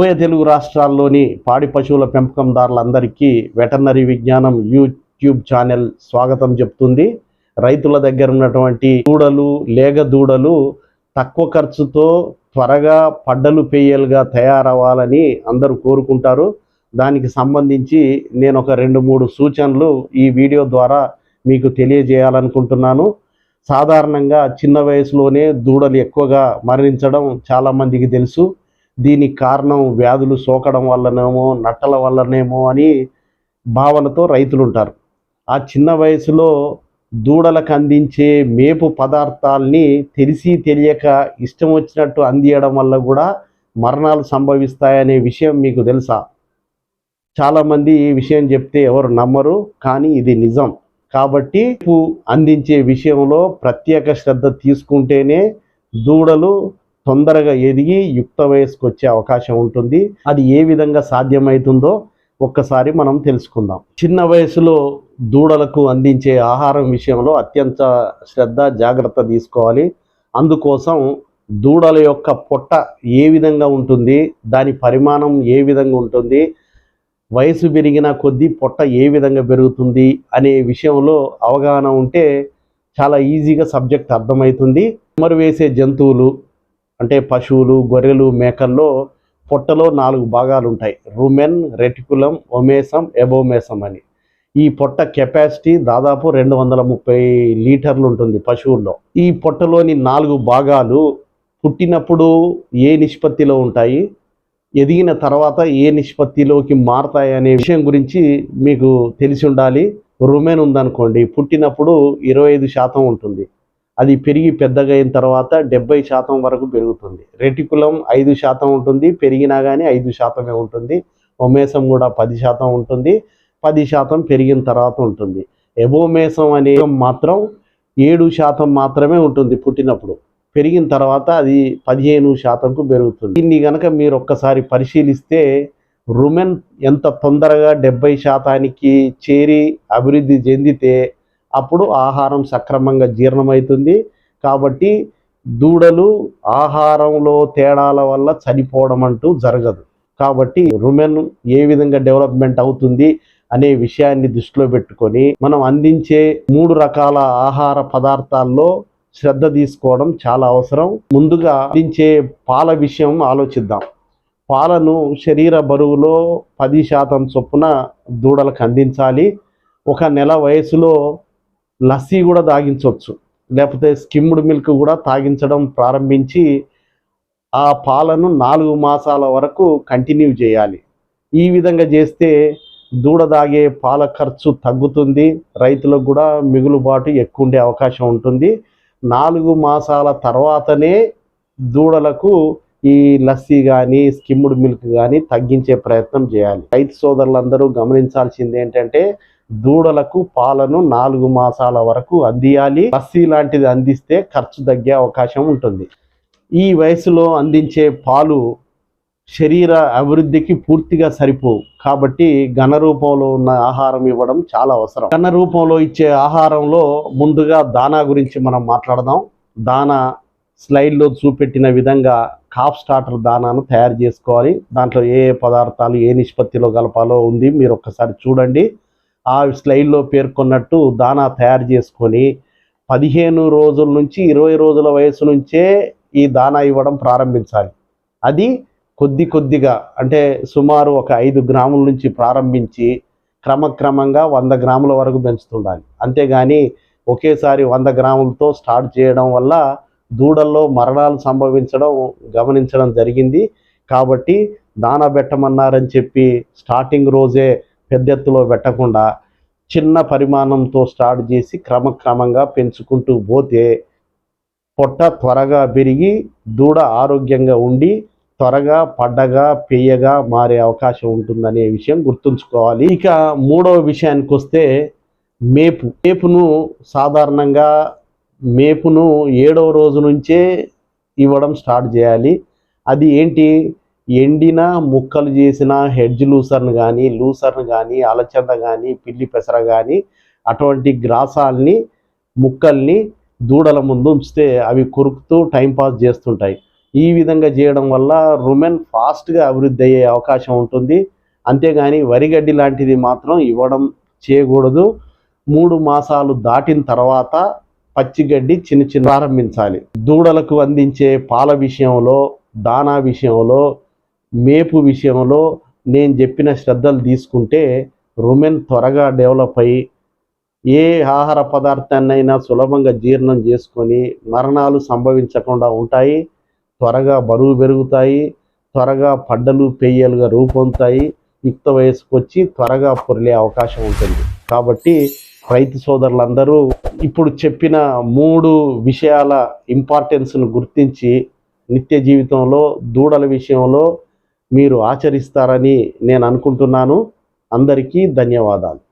ఉభయ తెలుగు రాష్ట్రాల్లోని పాడి పశువుల పెంపకందారులందరికీ వెటర్నరీ విజ్ఞానం యూట్యూబ్ ఛానల్ స్వాగతం చెప్తుంది. రైతుల దగ్గర ఉన్నటువంటి దూడలు లేగ దూడలు తక్కువ ఖర్చుతో త్వరగా పడ్డలు పేయలుగా తయారవ్వాలని అందరూ కోరుకుంటారు. దానికి సంబంధించి నేను ఒక రెండు మూడు సూచనలు ఈ వీడియో ద్వారా మీకు తెలియజేయాలనుకుంటున్నాను. సాధారణంగా చిన్న వయసులోనే దూడలు ఎక్కువగా మరణించడం చాలామందికి తెలుసు. దీనికి కారణం వ్యాధులు సోకడం వల్లనేమో నట్టల వల్లనేమో అని భావనతో రైతులు ఉంటారు ఆ చిన్న వయసులో దూడలకు అందించే మేపు పదార్థాల్ని తెలిసి తెలియక ఇష్టం వచ్చినట్టు అందియడం వల్ల కూడా మరణాలు సంభవిస్తాయనే విషయం మీకు తెలుసా? చాలామంది ఈ విషయం చెప్తే ఎవరు నమ్మరు కానీ ఇది నిజం. కాబట్టి అందించే విషయంలో ప్రత్యేక శ్రద్ధ తీసుకుంటేనే దూడలు తొందరగా ఎదిగి యుక్త వయసుకు వచ్చే అవకాశం ఉంటుంది. అది ఏ విధంగా సాధ్యమవుతుందో ఒక్కసారి మనం తెలుసుకుందాం. చిన్న వయసులో దూడలకు అందించే ఆహారం విషయంలో అత్యంత శ్రద్ధ జాగ్రత్త తీసుకోవాలి. అందుకోసం దూడల యొక్క పొట్ట ఏ విధంగా ఉంటుంది దాని పరిమాణం ఏ విధంగా ఉంటుంది వయసు పెరిగిన కొద్దీ పొట్ట ఏ విధంగా పెరుగుతుంది అనే విషయంలో అవగాహన ఉంటే చాలా ఈజీగా సబ్జెక్ట్ అర్థమవుతుంది. మరి వేసే జంతువులు అంటే పశువులు గొర్రెలు మేకల్లో పొట్టలో నాలుగు భాగాలు ఉంటాయి రుమెన్ రెటికులం ఒమేసం ఎబోమేసం అని. ఈ పొట్ట కెపాసిటీ దాదాపు రెండు వందల ముప్పై లీటర్లు ఉంటుంది పశువుల్లో. ఈ పొట్టలోని నాలుగు భాగాలు పుట్టినప్పుడు ఏ నిష్పత్తిలో ఉంటాయి? ఎదిగిన తర్వాత ఏ నిష్పత్తిలోకి మారతాయి అనే విషయం గురించి మీకు తెలిసి ఉండాలి. రుమెన్ ఉందనుకోండి పుట్టినప్పుడు ఇరవై ఐదు శాతం ఉంటుంది. అది పెరిగి పెద్దగా అయిన తర్వాత డెబ్బై శాతం వరకు పెరుగుతుంది. రెటికులం ఐదు శాతం ఉంటుంది. పెరిగినా కానీ ఐదు శాతమే ఉంటుంది. ఒమేసం కూడా పది శాతం ఉంటుంది. పది శాతం పెరిగిన తర్వాత ఉంటుంది. ఎబోమేసం అనే మాత్రం ఏడు శాతం మాత్రమే ఉంటుంది పుట్టినప్పుడు. పెరిగిన తర్వాత అది పదిహేను శాతంకు పెరుగుతుంది. దీన్ని కనుక మీరు ఒక్కసారి పరిశీలిస్తే రుమెన్ ఎంత తొందరగా డెబ్బై శాతానికి చేరి అభివృద్ధి చెందితే అప్పుడు ఆహారం సక్రమంగా జీర్ణమవుతుంది. కాబట్టి దూడలు ఆహారంలో తేడాల వల్ల చనిపోవడం అంటూ జరగదు. కాబట్టి రుమెన్ ఏ విధంగా డెవలప్మెంట్ అవుతుంది అనే విషయాన్ని దృష్టిలో పెట్టుకొని మనం అందించే మూడు రకాల ఆహార పదార్థాల్లో శ్రద్ధ తీసుకోవడం చాలా అవసరం. ముందుగా అందించే పాల విషయం ఆలోచిద్దాం. పాలను శరీర బరువులో పది శాతం చొప్పున దూడలకు అందించాలి. ఒక నెల వయసులో లస్సీ కూడా తాగించవచ్చు. లేకపోతే స్కిమ్డ్ మిల్క్ కూడా తాగించడం ప్రారంభించి ఆ పాలను నాలుగు మాసాల వరకు కంటిన్యూ చేయాలి. ఈ విధంగా చేస్తే దూడ దాగే పాల ఖర్చు తగ్గుతుంది. రైతులకు కూడా మిగులుబాటు ఎక్కువ ఉండే అవకాశం ఉంటుంది. నాలుగు మాసాల తర్వాతనే దూడలకు ఈ లస్సీ కానీ స్కిమ్డ్ మిల్క్ కానీ తగ్గించే ప్రయత్నం చేయాలి. రైతు సోదరులందరూ గమనించాల్సింది ఏంటంటే దూడలకు పాలను నాలుగు మాసాల వరకు అందియాలి. లస్సీ లాంటిది అందిస్తే ఖర్చు తగ్గే అవకాశం ఉంటుంది. ఈ వయసులో అందించే పాలు శరీర అభివృద్ధికి పూర్తిగా సరిపోవు. కాబట్టి ఘన రూపంలో ఉన్న ఆహారం ఇవ్వడం చాలా అవసరం. ఘన రూపంలో ఇచ్చే ఆహారంలో ముందుగా దానా గురించి మనం మాట్లాడదాం. దానా స్లైడ్లో చూపెట్టిన విధంగా కాఫ్ స్టార్టర్ దానాను తయారు చేసుకోవాలి. దాంట్లో ఏ ఏ పదార్థాలు ఏ నిష్పత్తిలో కలపాలో ఉంది మీరు ఒక్కసారి చూడండి. ఆ స్లైడ్లో పేర్కొన్నట్టు దానా తయారు చేసుకొని పదిహేను రోజుల నుంచి ఇరవై రోజుల వయసు నుంచే ఈ దానా ఇవ్వడం ప్రారంభించాలి. అది కొద్ది కొద్దిగా అంటే సుమారు ఒక ఐదు గ్రాముల నుంచి ప్రారంభించి క్రమక్రమంగా వంద గ్రాముల వరకు పెంచుతుండాలి. అంతేగాని ఒకేసారి వంద గ్రాములతో స్టార్ట్ చేయడం వల్ల దూడల్లో మరణాలు సంభవించడం గమనించడం జరిగింది. కాబట్టి దాన పెట్టమన్నారని చెప్పి స్టార్టింగ్ రోజే పెద్ద ఎత్తులో పెట్టకుండా చిన్న పరిమాణంతో స్టార్ట్ చేసి క్రమక్రమంగా పెంచుకుంటూ పోతే పొట్ట త్వరగా పెరిగి దూడ ఆరోగ్యంగా ఉండి త్వరగా పడ్డగా పెయ్యగా మారే అవకాశం ఉంటుందనే విషయం గుర్తుంచుకోవాలి. ఇక మూడవ విషయానికి వస్తే మేపు. మేపును సాధారణంగా మేపును ఏడవ రోజు నుంచే ఇవ్వడం స్టార్ట్ చేయాలి. అది ఏంటి? ఎండిన ముక్కలు చేసిన హెడ్జ్ లూసర్ను కానీ లూసర్ను కానీ అలచంద కానీ పిల్లి పెసర కానీ అటువంటి గ్రాసాల్ని ముక్కల్ని దూడల ముందు ఉంచితే అవి కొరుకుతూ టైంపాస్ చేస్తుంటాయి. ఈ విధంగా చేయడం వల్ల రుమెన్ ఫాస్ట్గా అభివృద్ధి అయ్యే అవకాశం ఉంటుంది. అంతేగాని వరిగడ్డి లాంటిది మాత్రం ఇవ్వడం చేయకూడదు. మూడు మాసాలు దాటిన తర్వాత పచ్చిగడ్డి చిన్న చిన్న ప్రారంభించాలి. దూడలకు అందించే పాల విషయంలో దానా విషయంలో మేపు విషయంలో నేను చెప్పిన శ్రద్ధలు తీసుకుంటే రుమెన్ త్వరగా డెవలప్ అయ్యి ఏ ఆహార పదార్థాన్నైనా సులభంగా జీర్ణం చేసుకొని మరణాలు సంభవించకుండా ఉంటాయి. త్వరగా బరువు పెరుగుతాయి. త్వరగా పడ్డలు పెయ్యలుగా రూపొందుతాయి. యుక్త వయసుకు వచ్చి త్వరగా పొరిలే అవకాశం ఉంటుంది. కాబట్టి రైతు సోదరులందరూ ఇప్పుడు చెప్పిన మూడు విషయాల ఇంపార్టెన్స్ను గుర్తించి నిత్య జీవితంలో దూడల విషయంలో మీరు ఆచరిస్తారని నేను అనుకుంటున్నాను. అందరికీ ధన్యవాదాలు.